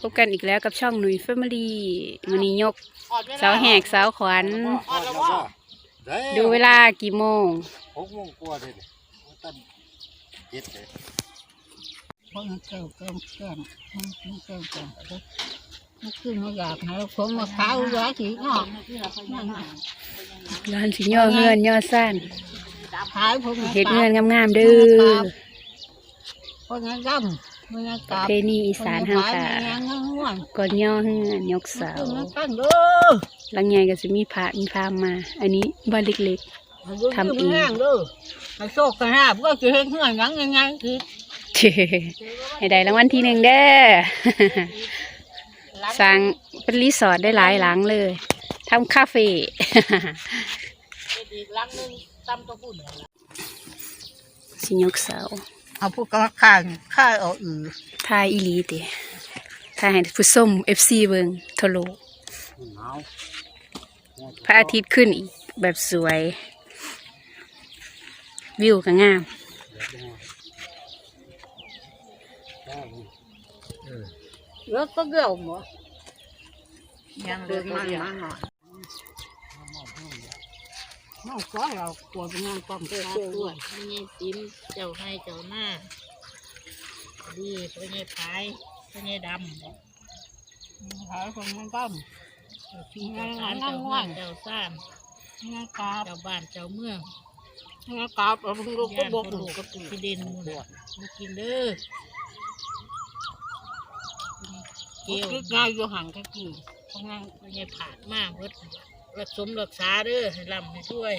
พบกันอีกแล้วกับช่องหนุ่ยแฟมิลี่มันนี้ยกเสาแหกเสาขวัญออดแล้วบ่ได้ดูเวลากี่โมงหกโมงกว่าเลยเนี่ยตั้งเจ็ดเลยเพราะมันเกิดเกินแก่นมันเกินแก่นมันคือมันอยากให้เราผมมาขาวไว้ที่นอกนั่นน่ะร้านสิย่อเงินย่อสั้นขายผมเห็ดเงินงามๆเด้อเพราะงั้นดำมันยัง ปกระลับเพณีอีสานห้างขาค่ะมันยังง่วงก่อนย่อเงินยกเสาคือมันตั้งเด้อหลังใหญ่ก็จะมีพระมีพรามมา อันนี้บ้านเล็กทำเองแห้งเด้อให้โชคกันหาบก็จะเห็นเงื่อนยังยังไงคือๆให้ได้รางวัลที่หนึ่งเด้อสร้างเป็นรีสอร์ทได้หลายหลังเลยทำคาเฟ่อีกหลังนึงตำตัวปุ่นสิยกเสา เอาพวกกระข้างข้าเอาอือทายอีหลีติทายให้ผู้ส้มเอฟซีเบิงทะลุหนาวพระอาทิตย์ขึ้นอีกแบบสวย วิวก็งามรถก็เกี่ยวหมดยังเดินมันมาหน่อย น้องก็เรากลัวเป็นงานป้องกันด้วยไม่ใช่ติ้มเจ้าให้เจ้าหน้าดีไม่ใช่พายไม่ใช่ดำขายคนมันก็พี่งานเจ้าเมืองเจ้าซ่านงานกาบเจ้าบ้านเจ้าเมืองงานกาบเราลูกก็ย่านบอกคนลูลูกกก็กับตีพี่เด่นหมูนมากินเด้อเกลียวคืองานอยู่ห่างกันกี่งานไม่ใช่ผาดมากเวด รักสมรักษาเด้อให้ร่ำให้ช่วย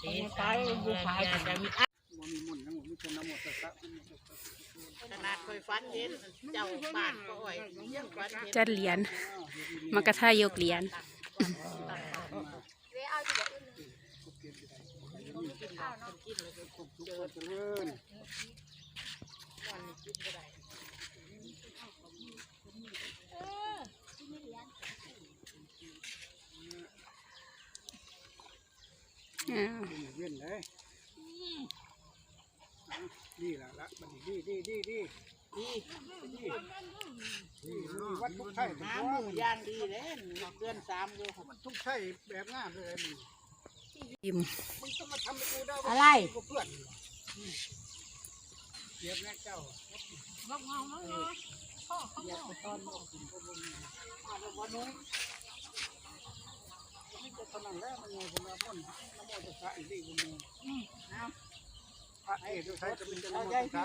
สีสายบุพายจะมีอัขนาดคอยฟันเห็นเจ้าบ้านก็อ่อยเยี่ยมฟันเห็นจัดเหรียญมากระทายกเหรียญ อ้าวเว้นเลยนี่ละละมันดีดีดีดีดีนี่วัดทุกไทยน้ำหมูย่างดีเลยเดือนสามอยู่มันทุกไทยแบบงามเลยมึงอิ่มมึงต้องมา ทำให้กูได้อะไรกูเพื่อนเดี๋ยวแม่เจ้าตอนนั้นแล้วมันยังคนละคนน้ำมันจะสะอีกดีคนนึงนะพระเอกใช้จะเป็นจะน้ำมันจะสะ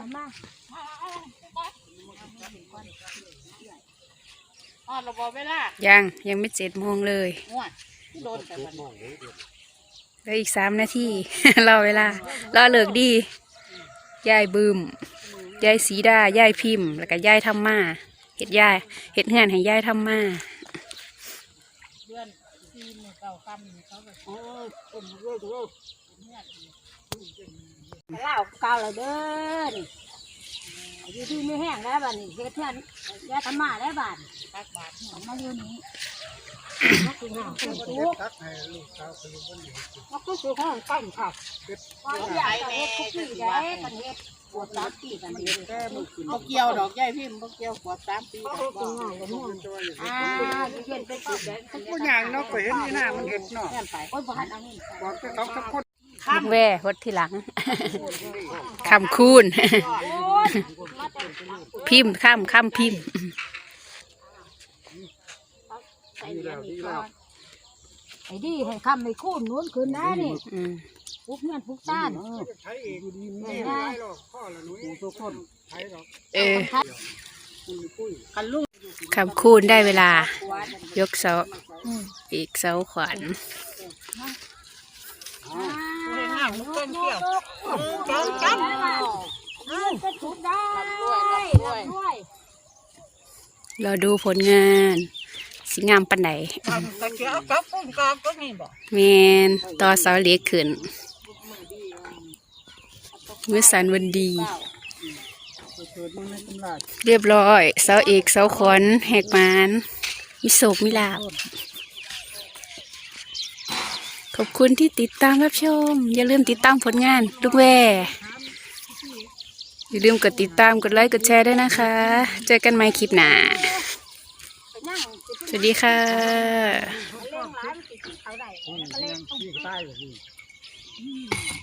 อ๋อเราบอกเวลายังยังไม่เจ็ดโมงเลยง่วงโดนแต่มันมองเลยเดี๋ยวเหลืออีกสามนาทีรอเวลารอเลิกดียายบืม ยายสีดายายพิมพ์ แล้วก็ยายทำมาเห็ดยายเห็ดเฮือนให้ยายทำมาเดือนสี่หมื่นเก้าคำนี่เขาก็โอ้คนรื่อยเรื่อยเล่าเก่าเลยเด้อนี่ อยู่ที่ไม่แห้งแล้วบ้านนี่เฮ็ดเพื่อนยาธรรมะแล้วบ้านตักบาทของมาอยู่นี้มาคือห้างคือมันทุเด็ดกทักให้ลูกสาวคนนี้คนนี้มาคือคือห้างตั้งค่ะว่าอยากจะเฮ็ดทุกปีได้กันเฮ็ดปวดสามปีกันเฮ็ดแก้มือขึ้นเขาเกี่ยวดอกใหญ่พิมพ์เขาเกี่ยวขวดสามปีเขาเฮ็ดจังไงกันเนี่ยตัวอยู่อ่าอยู่เย็นเป็นปีได้ผู้ใหญ่เนาะก็เห็นนี่หน้ามันเห็นเนาะไปโอ้ยบ้านอันนี้บอกจะเขาสักคน ลูกแว่หดทีหลังคำคูณพิมพ์ข้ามข้ามพิมพ์ใส่เหรียญนี่ก่อนไอ้ดีให้คำไม่คูณนู้นคืนนะนี่อืมพุกเงินพุกต้านใช้เองไม่ได้หรอกพ่อละหนุ่ยทุกคนใช้หรอกเออคุยคุยกันลูกคำคูณได้เวลา ยกเสา อีกเสาขวัญเรื่องห้างมันต้นเกี่ยวจังจังก็ถูกได้ด้วยด้วยเราดูผลงานสิงามปันไหนตะเกียบกับปุ้งกับก็นี่บอกแมนต่อเสาเล็กขึ้นมือสันวันดี เรียบร้อย เสาเอกเสาขวัญแหกมานมิโศกมิลาบ ขอบคุณที่ติดตามรับชม อย่าลืมติดตามผลงานลูกแว่อย่าลืมกดติดตามกดไลค์กดแชร์ด้วยนะคะ เจอกันใหม่คลิปหน้าไปนั่งสิสวัสดีค่ะ